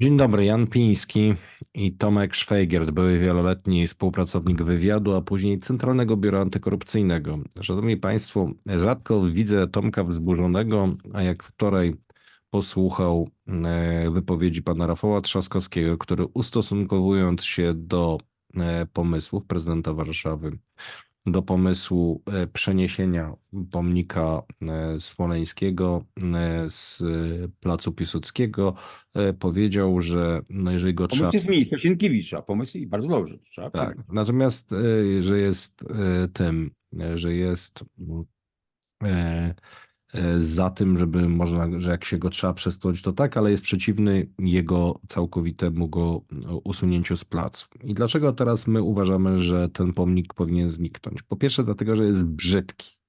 Dzień dobry, Jan Piński i Tomek Szwajgiert, były wieloletni współpracownik wywiadu, a później Centralnego Biura Antykorupcyjnego. Szanowni Państwo, rzadko widzę Tomka wzburzonego, a jak wczoraj posłuchał e, wypowiedzi pana Rafała Trzaskowskiego, który ustosunkowując się do e, pomysłów prezydenta Warszawy, do pomysłu e, przeniesienia pomnika e, smoleńskiego e, z placu Piłsudskiego, powiedział, że no jeżeli go trzeba... Pomysł jest ministra Sienkiewicza, pomysł i bardzo dobrze. Trzeba Tak, natomiast że jest tym, że jest E, za tym, żeby można, że jak się go trzeba przesunąć, to tak, ale jest przeciwny jego całkowitemu go no, usunięciu z placu. I dlaczego teraz my uważamy, że ten pomnik powinien zniknąć? Po pierwsze, dlatego, że jest brzydki.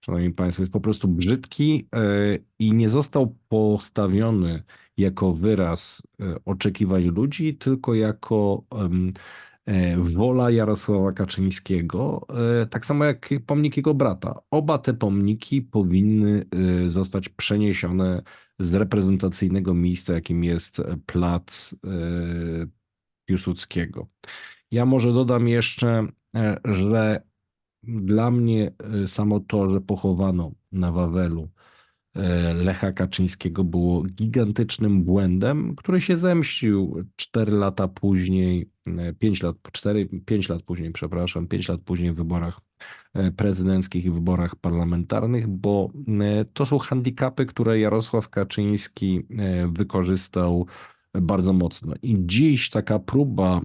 Szanowni Państwo, jest po prostu brzydki e, i nie został postawiony jako wyraz e, oczekiwań ludzi, tylko jako E, wola Jarosława Kaczyńskiego, e, tak samo jak pomnik jego brata. Oba te pomniki powinny e, zostać przeniesione z reprezentacyjnego miejsca, jakim jest plac Piłsudskiego. Ja może dodam jeszcze, że dla mnie samo to, że pochowano na Wawelu E, Lecha Kaczyńskiego było gigantycznym błędem, który się zemścił 4 lata później, 5 lat, 4, 5 lat później, przepraszam, 5 lat później w wyborach e, prezydenckich i wyborach parlamentarnych, bo e, to są handicapy, które Jarosław Kaczyński wykorzystał bardzo mocno. I dziś taka próba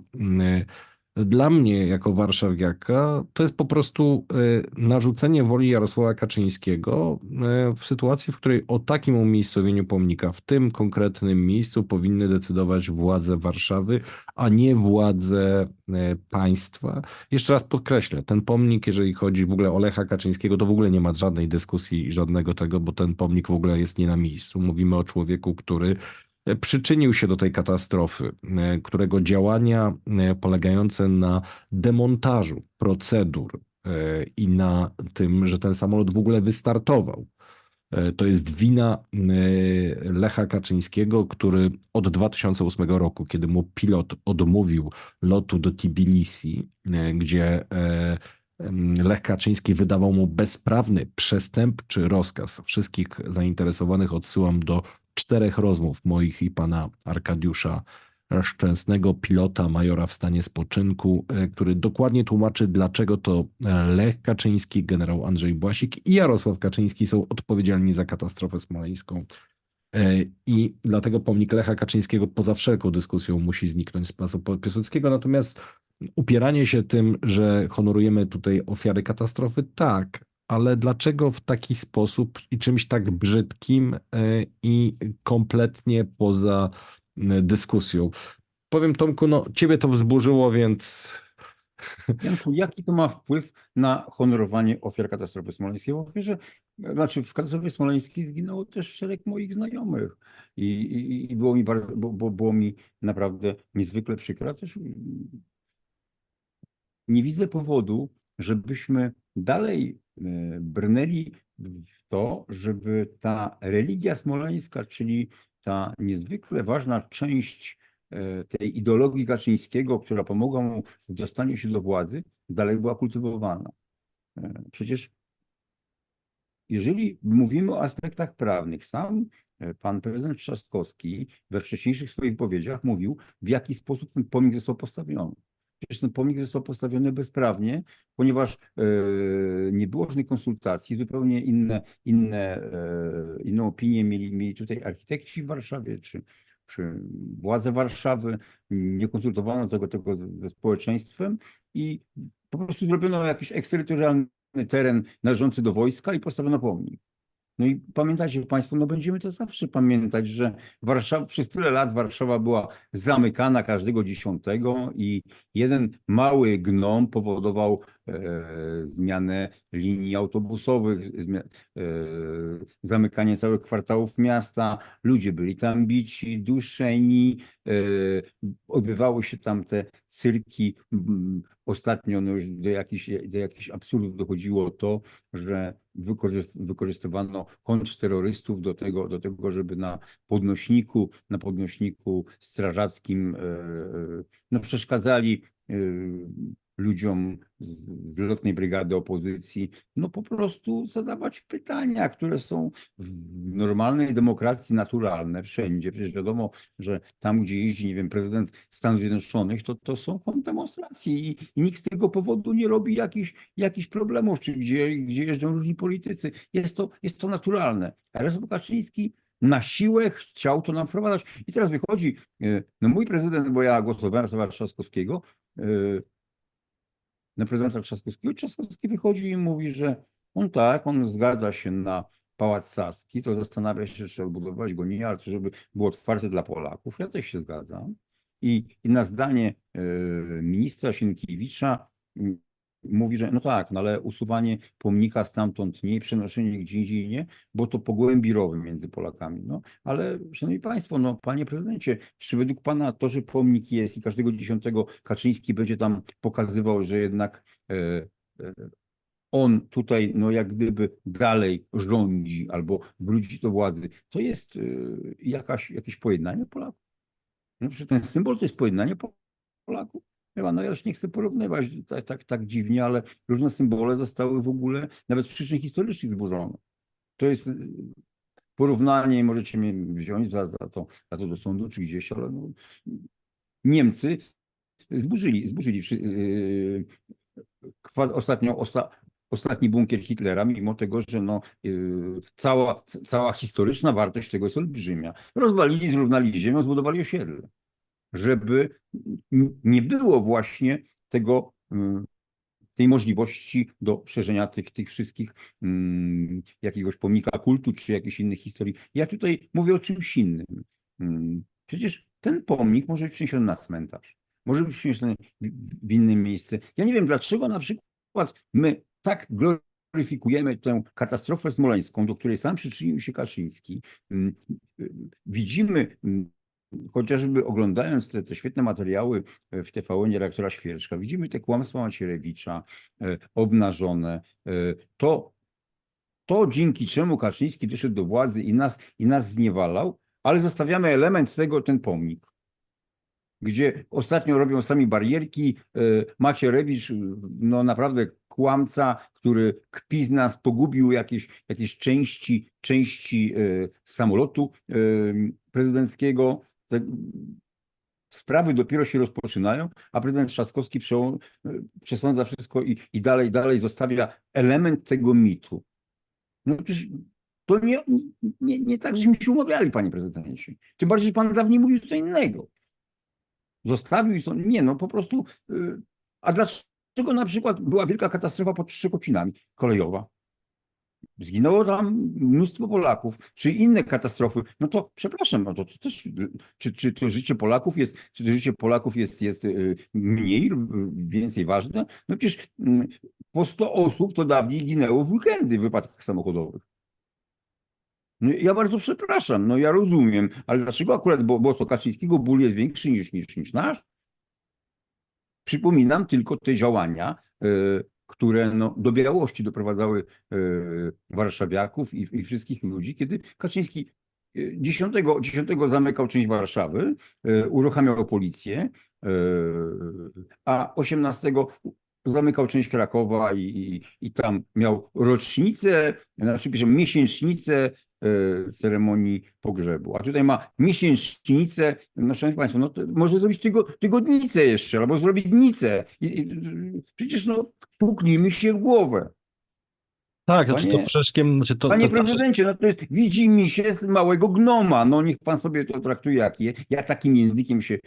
dla mnie, jako warszawiaka, to jest po prostu e, narzucenie woli Jarosława Kaczyńskiego e, w sytuacji, w której o takim umiejscowieniu pomnika w tym konkretnym miejscu powinny decydować władze Warszawy, a nie władze e, państwa. Jeszcze raz podkreślę, ten pomnik, jeżeli chodzi w ogóle o Lecha Kaczyńskiego, to w ogóle nie ma żadnej dyskusji i żadnego tego, bo ten pomnik w ogóle jest nie na miejscu. Mówimy o człowieku, który przyczynił się do tej katastrofy, e, którego działania e, polegające na demontażu procedur e, i na tym, że ten samolot w ogóle wystartował. To jest wina Lecha Kaczyńskiego, który od 2008 roku, kiedy mu pilot odmówił lotu do Tbilisi, gdzie Lech Kaczyński wydawał mu bezprawny, przestępczy rozkaz. Wszystkich zainteresowanych odsyłam do czterech rozmów moich i pana Arkadiusza Szczęsnego, pilota, majora w stanie spoczynku, e, który dokładnie tłumaczy, dlaczego to e, Lech Kaczyński, generał Andrzej Błasik i Jarosław Kaczyński są odpowiedzialni za katastrofę smoleńską. E, I dlatego pomnik Lecha Kaczyńskiego poza wszelką dyskusją musi zniknąć z placu Piłsudskiego. Natomiast upieranie się tym, że honorujemy tutaj ofiary katastrofy, tak, ale dlaczego w taki sposób i czymś tak brzydkim e, i kompletnie poza dyskusją? Powiem Tomku, no ciebie to wzburzyło, więc... Janku, jaki to ma wpływ na honorowanie ofiar katastrofy smoleńskiej? Bo wiesz, że, znaczy w katastrofie smoleńskiej zginęło też szereg moich znajomych i, i, i było mi bardzo, bo, bo, było mi naprawdę niezwykle przykro. Też nie widzę powodu, żebyśmy dalej brnęli w to, żeby ta religia smoleńska, czyli ta niezwykle ważna część e, tej ideologii Kaczyńskiego, która pomogła mu w dostaniu się do władzy, dalej była kultywowana. E, przecież jeżeli mówimy o aspektach prawnych, sam pan prezydent Trzaskowski we wcześniejszych swoich wypowiedziach mówił, w jaki sposób ten pomnik został postawiony. Przecież ten pomnik został postawiony bezprawnie, ponieważ e, nie było żadnej konsultacji, zupełnie inne, inne, e, inną opinię mieli, mieli tutaj architekci w Warszawie, czy, czy władze Warszawy, nie konsultowano tego, tego ze społeczeństwem i po prostu zrobiono jakiś eksterytorialny teren należący do wojska i postawiono pomnik. No i pamiętacie Państwo, no będziemy to zawsze pamiętać, że Warszawa, przez tyle lat Warszawa była zamykana każdego dziesiątego i jeden mały gnom powodował zmianę linii autobusowych, e, zamykanie całych kwartałów miasta. Ludzie byli tam bici, duszeni, e, odbywały się tam te cyrki. M, Ostatnio no już do jakichś, do jakichś absurdów dochodziło to, że wykorzy- wykorzystywano kontrterrorystów do tego, do tego, żeby na podnośniku, na podnośniku strażackim e, e, no, przeszkadzali e, ludziom z lotnej brygady opozycji, no po prostu zadawać pytania, które są w normalnej demokracji naturalne wszędzie. Przecież wiadomo, że tam, gdzie jeździ, nie wiem, prezydent Stanów Zjednoczonych, to, to są demonstracje i, i nikt z tego powodu nie robi jakichś, jakichś problemów, czy gdzie, gdzie jeżdżą różni politycy. Jest to, jest to naturalne. Jarosław Kaczyński na siłę chciał to nam wprowadzać. I teraz wychodzi, e, no mój prezydent, bo ja głosowałem za Trzaskowskiego, prezydenta Trzaskowskiego. Trzaskowski wychodzi i mówi, że on tak, on zgadza się na Pałac Saski, to zastanawia się, czy odbudować go nie, ale to żeby było otwarte dla Polaków. Ja też się zgadzam. I, i na zdanie e, ministra Sienkiewicza mówi, że no tak, no ale usuwanie pomnika stamtąd nie przenoszenie gdzie indziej nie, bo to pogłębi rowy między Polakami. No, ale szanowni państwo, no panie prezydencie, czy według pana to, że pomnik jest i każdego dziesiątego Kaczyński będzie tam pokazywał, że jednak e, e, on tutaj no jak gdyby dalej rządzi albo wróci do władzy, to jest e, jakaś, jakieś pojednanie Polaków? No przecież ten symbol to jest pojednanie Po- Polaków. Chyba, no ja już nie chcę porównywać tak, tak, tak dziwnie, ale różne symbole zostały w ogóle nawet z przyczyn historycznych zburzone. To jest y, porównanie, możecie mnie wziąć za, za, to, za to do sądu czy gdzieś, ale no, Niemcy zburzyli, zburzyli yy, osta, ostatni bunkier Hitlera, mimo tego, że no, yy, cała, cała historyczna wartość tego jest olbrzymia. Rozwalili, zrównali ziemią, zbudowali osiedle żeby nie było właśnie tego, mm, tej możliwości do szerzenia tych, tych wszystkich mm, jakiegoś pomnika kultu czy jakichś innych historii. Ja tutaj mówię o czymś innym. Mm, Przecież ten pomnik może być przeniesiony na cmentarz, może być przeniesiony w inne miejsce. Ja nie wiem, dlaczego na przykład my tak gloryfikujemy tę katastrofę smoleńską, do której sam przyczynił się Kaczyński. Mm, y, Widzimy chociażby oglądając te, te świetne materiały e, w TVN redaktora Świerczka, widzimy te kłamstwa Macierewicza e, obnażone. E, To, to dzięki czemu Kaczyński doszedł do władzy i nas, i nas zniewalał, ale zostawiamy element tego, ten pomnik. Gdzie ostatnio robią sami barierki. Macierewicz, no naprawdę kłamca, który kpi z nas, pogubił jakieś, jakieś części, części samolotu prezydenckiego. Te sprawy dopiero się rozpoczynają, a prezydent Trzaskowski przesądza wszystko i, i dalej, dalej zostawia element tego mitu. No przecież to nie, nie, nie tak, żeśmy się umawiali, panie prezydencie. Tym bardziej, że pan dawniej mówił co innego. Zostawił i są, nie no po prostu, y, a dlaczego na przykład była wielka katastrofa pod Szczekocinami kolejowa? Zginęło tam mnóstwo Polaków, czy inne katastrofy. No to przepraszam, no to, to też, czy, czy to życie Polaków jest, czy to życie Polaków jest, jest y, mniej lub więcej ważne? No przecież mm, po 100 osób to dawniej ginęło w weekendy w wypadkach samochodowych. No, ja bardzo przepraszam, no ja rozumiem, ale dlaczego akurat, bo, bo Kaczyńskiego ból jest większy niż, niż, niż nasz? Przypominam tylko te działania, e, które no, do białości doprowadzały e, warszawiaków i, i wszystkich ludzi, kiedy Kaczyński e, 10, 10 zamykał część Warszawy, e, uruchamiał policję, a 18 zamykał część Krakowa i, i, i tam miał rocznicę, znaczy miesięcznicę ceremonii pogrzebu. A tutaj ma miesięcznicę, no szanowni państwo, no może zrobić tygo, tygodnicę jeszcze, albo zrobić dnicę. I, i, przecież no, puknijmy się w głowę. Tak, znaczy to Panie- troszeczkę, znaczy to, Panie to, to, prezydencie, no to jest widzi mi się z małego gnoma. No niech pan sobie to traktuje jak je. Ja takim językiem się e,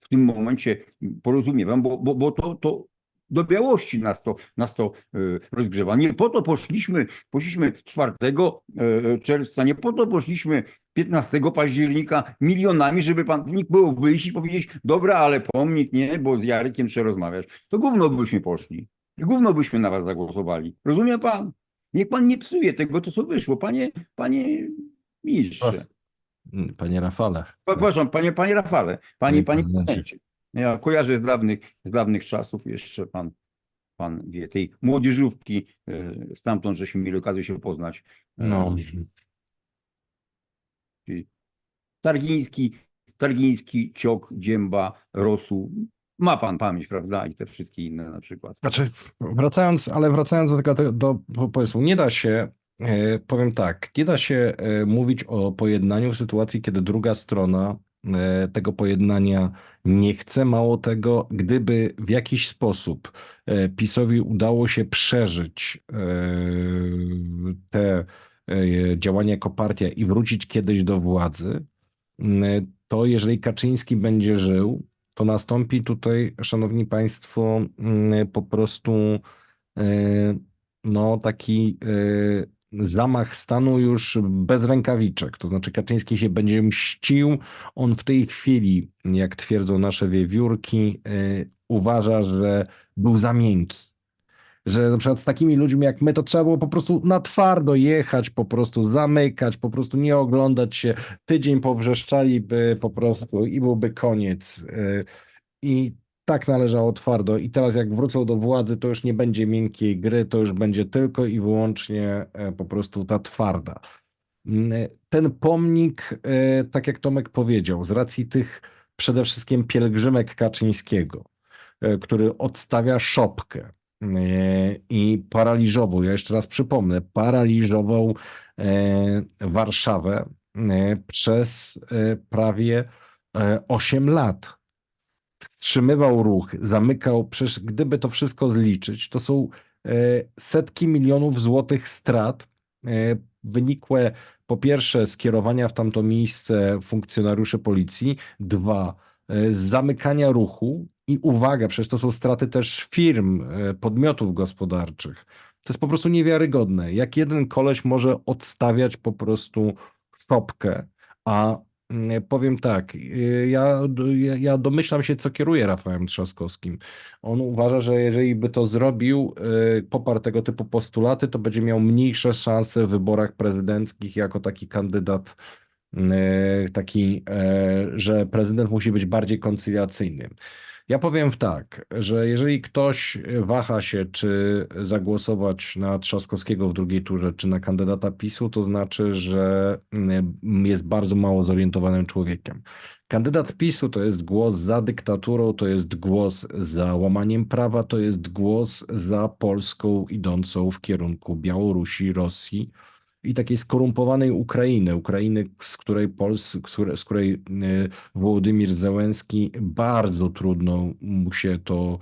w tym momencie porozumiewam, bo, bo, bo to, to do białości nas to, nas to e, rozgrzewa. Nie po to poszliśmy, poszliśmy 4 e, czerwca, nie po to poszliśmy 15 października milionami, żeby pan nikt było wyjść i powiedzieć, dobra, ale pomnik nie, bo z Jarykiem trzeba rozmawiać. To gówno byśmy poszli. Gówno byśmy na was zagłosowali. Rozumie pan? Niech pan nie psuje tego, to co wyszło, panie, panie ministrze. Panie Rafale. Przepraszam, panie, panie Rafale, panie, Panie panie prezydencie. Ja kojarzę z dawnych, z dawnych czasów jeszcze pan, pan wie, tej młodzieżówki, e, stamtąd, żeśmy mieli okazję się poznać. E, No, Targiński, Targiński, Ciok, Dzięba, Rosół. Ma pan pamięć, prawda? I te wszystkie inne na przykład. Znaczy, wracając, ale wracając do tego do, do pomysłu, nie da się, e, powiem tak, nie da się e, mówić o pojednaniu w sytuacji, kiedy druga strona e, tego pojednania nie chce. Mało tego, gdyby w jakiś sposób PiSowi udało się przeżyć te działania jako partia i wrócić kiedyś do władzy, m, to jeżeli Kaczyński będzie żył, to nastąpi tutaj, szanowni państwo, mm, po prostu e, no, taki e, zamach stanu już bez rękawiczek. To znaczy Kaczyński się będzie mścił. On w tej chwili, jak twierdzą nasze wiewiórki, e, uważa, że był za miękki. Że na przykład z takimi ludźmi jak my, to trzeba było po prostu na twardo jechać, po prostu zamykać, po prostu nie oglądać się. Tydzień powrzeszczaliby po prostu i byłby koniec. Y, I tak należało twardo. I teraz jak wrócą do władzy, to już nie będzie miękkiej gry, to już będzie tylko i wyłącznie e, po prostu ta twarda. Mm, Ten pomnik, e, tak jak Tomek powiedział, z racji tych przede wszystkim pielgrzymek Kaczyńskiego, e, który odstawia szopkę e, i paraliżował, ja jeszcze raz przypomnę, paraliżował e, Warszawę e, przez e, prawie e, 8 lat. Wstrzymywał ruch, zamykał, przecież gdyby to wszystko zliczyć, to są e, setki milionów złotych strat e, wynikłe po pierwsze z kierowania w tamto miejsce funkcjonariuszy policji, dwa e, z zamykania ruchu i uwaga, przecież to są straty też firm, e, podmiotów gospodarczych. To jest po prostu niewiarygodne. Jak jeden koleś może odstawiać po prostu szopkę, a mm, powiem tak, y, ja, ja, domyślam się, co kieruje Rafałem Trzaskowskim. On uważa, że jeżeli by to zrobił, y, poparł tego typu postulaty, to będzie miał mniejsze szanse w wyborach prezydenckich jako taki kandydat, y, taki, e, że prezydent musi być bardziej koncyliacyjny. Ja powiem tak, że jeżeli ktoś waha się, czy zagłosować na Trzaskowskiego w drugiej turze, czy na kandydata PiSu, to znaczy, że mm, jest bardzo mało zorientowanym człowiekiem. Kandydat PiSu to jest głos za dyktaturą, to jest głos za łamaniem prawa, to jest głos za Polską idącą w kierunku Białorusi, Rosji i takiej skorumpowanej Ukrainy, Ukrainy, z której, Pols, z której, y, Wołodymir Zełenski bardzo trudno mu się to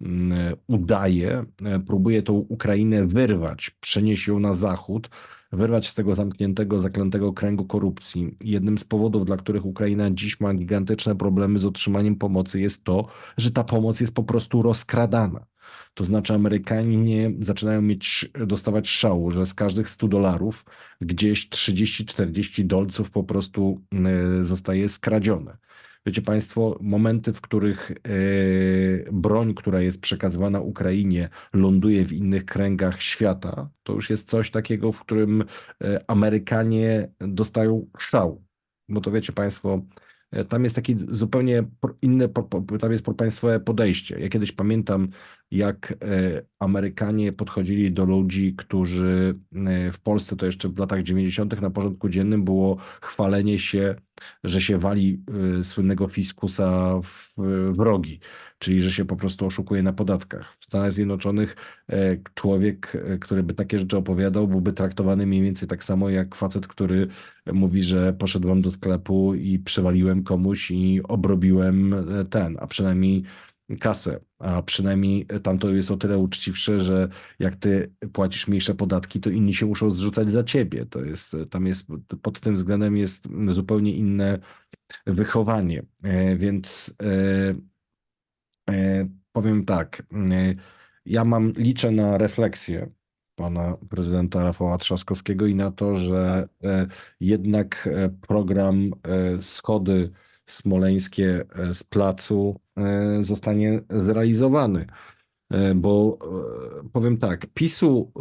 mm, udaje. E, Próbuje tą Ukrainę wyrwać, przenieść ją na zachód, wyrwać z tego zamkniętego, zaklętego kręgu korupcji. Jednym z powodów, dla których Ukraina dziś ma gigantyczne problemy z otrzymaniem pomocy, jest to, że ta pomoc jest po prostu rozkradana. To znaczy Amerykanie zaczynają mieć, dostawać szału, że z każdych 100 dolarów gdzieś 30-40 dolców po prostu e, zostaje skradzione. Wiecie Państwo, momenty, w których e, broń, która jest przekazywana Ukrainie, ląduje w innych kręgach świata, to już jest coś takiego, w którym e, Amerykanie dostają szał. Bo to wiecie Państwo, tam jest takie zupełnie inne, tam jest propaństwowe podejście. Ja kiedyś pamiętam, jak e, Amerykanie podchodzili do ludzi, którzy e, w Polsce to jeszcze w latach 90. na porządku dziennym było chwalenie się, że się wali e, słynnego fiskusa w, w rogi, czyli że się po prostu oszukuje na podatkach. W Stanach Zjednoczonych e, człowiek, e, który by takie rzeczy opowiadał, byłby traktowany mniej więcej tak samo jak facet, który mówi, że poszedłem do sklepu i przewaliłem komuś i obrobiłem e, ten, a przynajmniej kasę, a przynajmniej tamto jest o tyle uczciwsze, że jak ty płacisz mniejsze podatki, to inni się muszą zrzucać za ciebie. To jest, tam jest, pod tym względem jest zupełnie inne wychowanie. E, Więc e, e, powiem tak, ja mam, liczę na refleksję pana prezydenta Rafała Trzaskowskiego i na to, że jednak program schody smoleńskie e, z placu e, zostanie zrealizowany. E, Bo powiem tak, PiSu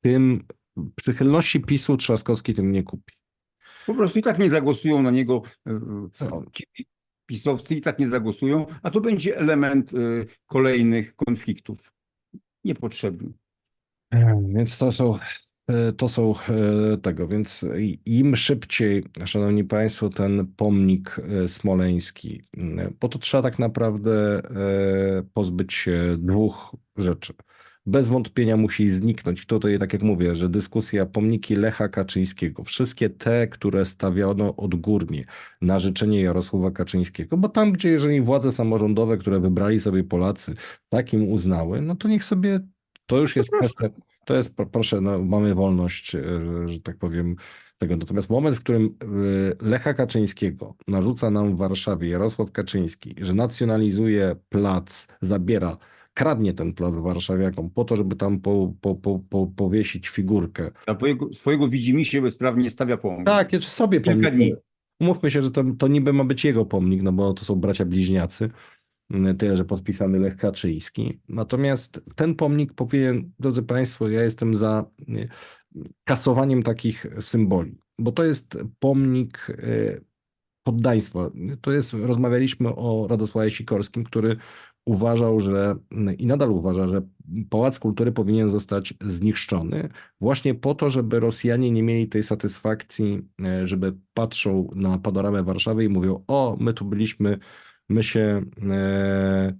tym przychylności PiSu Trzaskowski tym nie kupi. Po prostu i tak nie zagłosują na niego ci pisowcy, i tak nie zagłosują, a to będzie element kolejnych konfliktów. Niepotrzebny. Więc to są, to są e, tego, więc im szybciej, szanowni państwo, ten pomnik e, smoleński, m, bo to trzeba tak naprawdę e, pozbyć się dwóch rzeczy. Bez wątpienia musi zniknąć. Tutaj, tak jak mówię, że dyskusja pomniki Lecha Kaczyńskiego, wszystkie te, które stawiano odgórnie na życzenie Jarosława Kaczyńskiego, bo tam, gdzie jeżeli władze samorządowe, które wybrali sobie Polacy, takim uznały, no to niech sobie, to już jest kwestia, to jest, pro- proszę, no, mamy wolność, e, że, tak powiem, tego. Natomiast moment, w którym e, Lecha Kaczyńskiego narzuca nam w Warszawie Jarosław Kaczyński, że nacjonalizuje plac, zabiera, kradnie ten plac warszawiakom po to, żeby tam po, po, po, po, powiesić figurkę. A swojego, swojego widzimisię bezprawnie stawia pomnik. Tak, jeszcze sobie pomnik. Umówmy się, że to, to niby ma być jego pomnik, no bo to są bracia bliźniacy. Tyle, że podpisany Lech Kaczyński. Natomiast ten pomnik powinien, drodzy Państwo, ja jestem za y, kasowaniem takich symboli, bo to jest pomnik y, poddaństwa. To jest, rozmawialiśmy o Radosławie Sikorskim, który uważał, że i nadal uważa, że Pałac Kultury powinien zostać zniszczony właśnie po to, żeby Rosjanie nie mieli tej satysfakcji, e, żeby patrzą na panoramę Warszawy i mówią, o, my tu byliśmy, my się e,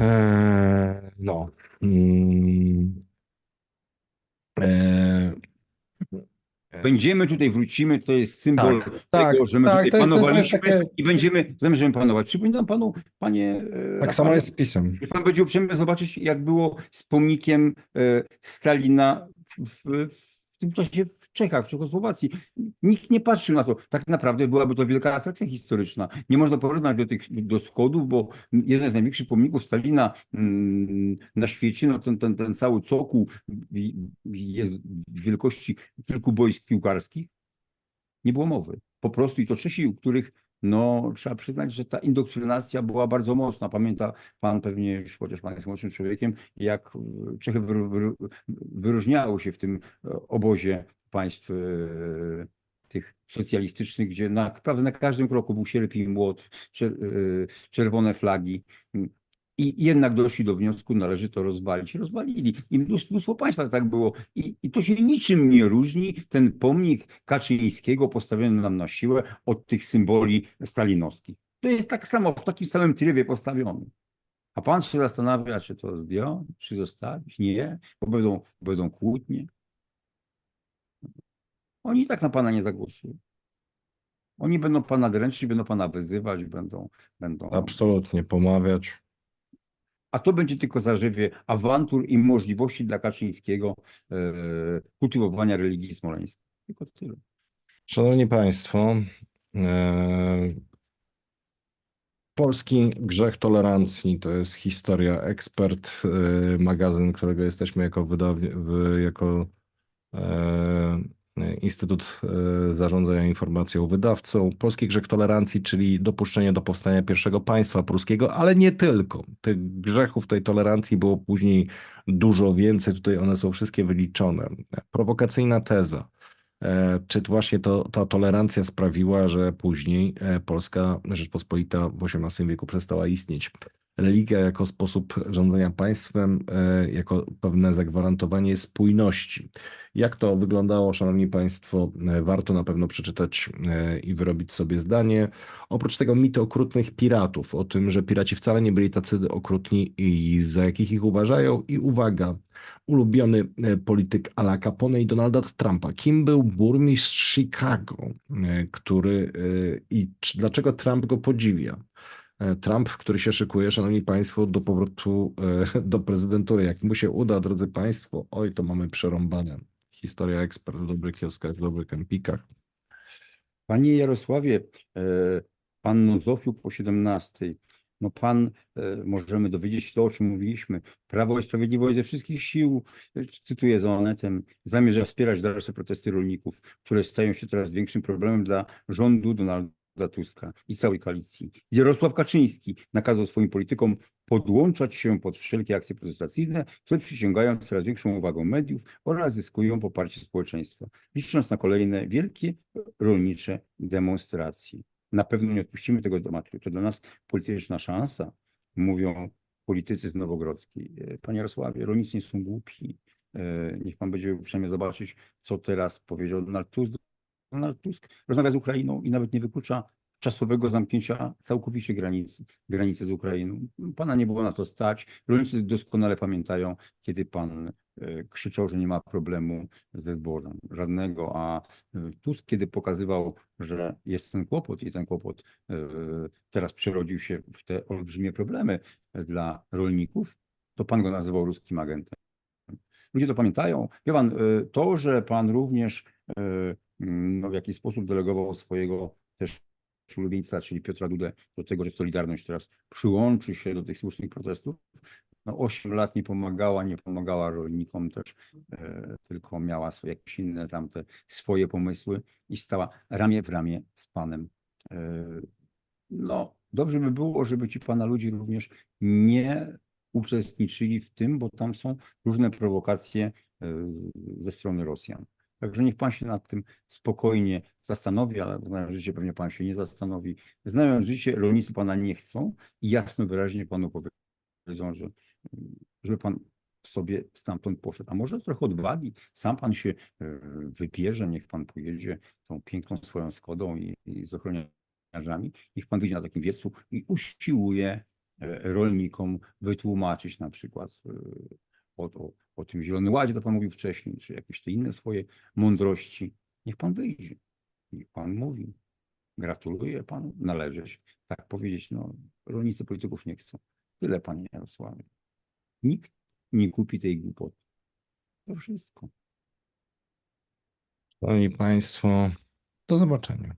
e, no mm, e, Będziemy tutaj, wrócimy, to jest symbol Tak, tego, tak, że my tak, tutaj to jest- to jest panowaliśmy takie- i będziemy, zamierzamy panować. Przypominam panu, panie e, tak samo Rafale, jest z pisem. Pan będzie uprzejmy zobaczyć, jak było z pomnikiem e, Stalina w, w tym czasie w Czechach, w Czechosłowacji. Nikt nie patrzył na to. Tak naprawdę byłaby to wielka atrakcja historyczna. Nie można porównać do tych do schodów, bo jeden z największych pomników Stalina mm, na świecie, no ten, ten, ten cały cokół jest wielkości kilku boisk piłkarskich. Nie było mowy. Po prostu i to Czesi, u których no, trzeba przyznać, że ta indoktrynacja była bardzo mocna. Pamięta pan pewnie, już, chociaż pan jest młodszym człowiekiem, jak e, Czechy wyróżniały się w tym e, obozie państw e, tych socjalistycznych, gdzie na, prawie na każdym kroku był sierp i młot, czer, czerwone flagi. I jednak doszli do wniosku, należy to rozwalić. Rozwalili. I mnóstwo, państwa tak było. I, I to się niczym nie różni, ten pomnik Kaczyńskiego postawiony nam na siłę od tych symboli stalinowskich. To jest tak samo, w takim samym trybie postawiony. A pan się zastanawia, czy to zdjąć, czy zostawić? Nie, bo będą, będą kłótnie. Oni tak na pana nie zagłosują. Oni będą pana dręczyć, będą pana wyzywać, będą, będą. Absolutnie pomawiać. A to będzie tylko zażywie awantur i możliwości dla Kaczyńskiego e, kultywowania religii smoleńskiej. Tylko tyle. Szanowni Państwo, e, polski grzech tolerancji to jest historia ekspert, e, magazyn, którego jesteśmy jako wydawni, w- jako Instytut e, Zarządzania Informacją wydawcą. Polski grzech tolerancji, czyli dopuszczenie do powstania pierwszego państwa pruskiego, ale nie tylko. Tych grzechów tej tolerancji było później dużo więcej. Tutaj one są wszystkie wyliczone. Prowokacyjna teza. E, Czy właśnie to, ta tolerancja sprawiła, że później e, Polska Rzeczpospolita w XVIII wieku przestała istnieć? Religia jako sposób rządzenia państwem, e, jako pewne zagwarantowanie spójności. Jak to wyglądało, Szanowni Państwo, e, warto na pewno przeczytać e, i wyrobić sobie zdanie. Oprócz tego mity okrutnych piratów, o tym, że piraci wcale nie byli tacy okrutni i za jakich ich uważają. I uwaga, ulubiony polityk Ala Capone i Donalda Trumpa. Kim był burmistrz Chicago, który i dlaczego Trump go podziwia? E, Trump, który się szykuje, szanowni państwo, do powrotu e, do prezydentury. Jak mu się uda, drodzy państwo, oj, to mamy przerąbane. Historia ekspert w dobrych kioskach, w dobrych empikach. Panie Jarosławie, e, panno Zofiu po 17 No pan, możemy dowiedzieć się to, o czym mówiliśmy. Prawo i Sprawiedliwość ze wszystkich sił, cytuję za Onetem, zamierza wspierać dalsze protesty rolników, które stają się coraz większym problemem dla rządu Donalda Tuska i całej koalicji. Jarosław Kaczyński nakazał swoim politykom podłączać się pod wszelkie akcje protestacyjne, które przyciągają coraz większą uwagę mediów oraz zyskują poparcie społeczeństwa, licząc na kolejne wielkie rolnicze demonstracje. Na pewno nie odpuścimy tego tematu. To dla nas polityczna szansa, mówią politycy z Nowogrodzkiej. E, Panie Jarosławie, rolnicy nie są głupi. E, Niech pan będzie uprzejmy zobaczyć, co teraz powiedział Donald Tusk. Donald Tusk rozmawia z Ukrainą i nawet nie wyklucza czasowego zamknięcia całkowicie granicy, granicy z Ukrainą. Pana nie było na to stać. Rolnicy doskonale pamiętają, kiedy pan e, krzyczał, że nie ma problemu ze zbożem żadnego, a e, Tusk, kiedy pokazywał, że jest ten kłopot i ten kłopot e, teraz przerodził się w te olbrzymie problemy dla rolników, to pan go nazywał ruskim agentem. Ludzie to pamiętają. Wie pan, to, że pan również no, w jakiś sposób delegował swojego też ulubieńca, czyli Piotra Dudę, do tego, że Solidarność teraz przyłączy się do tych słusznych protestów. No, 8 lat nie pomagała, nie pomagała rolnikom też, e, tylko miała swoje jakieś inne tamte swoje pomysły i stała ramię w ramię z panem. E, no, dobrze by było, żeby ci pana ludzie również nie uczestniczyli w tym, bo tam są różne prowokacje e, ze strony Rosjan. Także niech pan się nad tym spokojnie zastanowi, ale znając życie pewnie pan się nie zastanowi. Znając życie, rolnicy pana nie chcą i jasno, wyraźnie panu powiedzą, że żeby pan sobie stamtąd poszedł. A może trochę odwagi, sam pan się e, wybierze, niech pan pojedzie tą piękną swoją Skodą i, i z ochroniarzami, niech pan wyjdzie na takim wiecu i usiłuje e, rolnikom wytłumaczyć na przykład e, o, o, o tym Zielonym Ładzie, to pan mówił wcześniej, czy jakieś te inne swoje mądrości. Niech pan wyjdzie. Niech pan mówi. Gratuluję panu, należy się tak powiedzieć. No, rolnicy polityków nie chcą. Tyle, panie Jarosławie. Nikt nie kupi tej głupoty. To wszystko. Szanowni Państwo, do zobaczenia.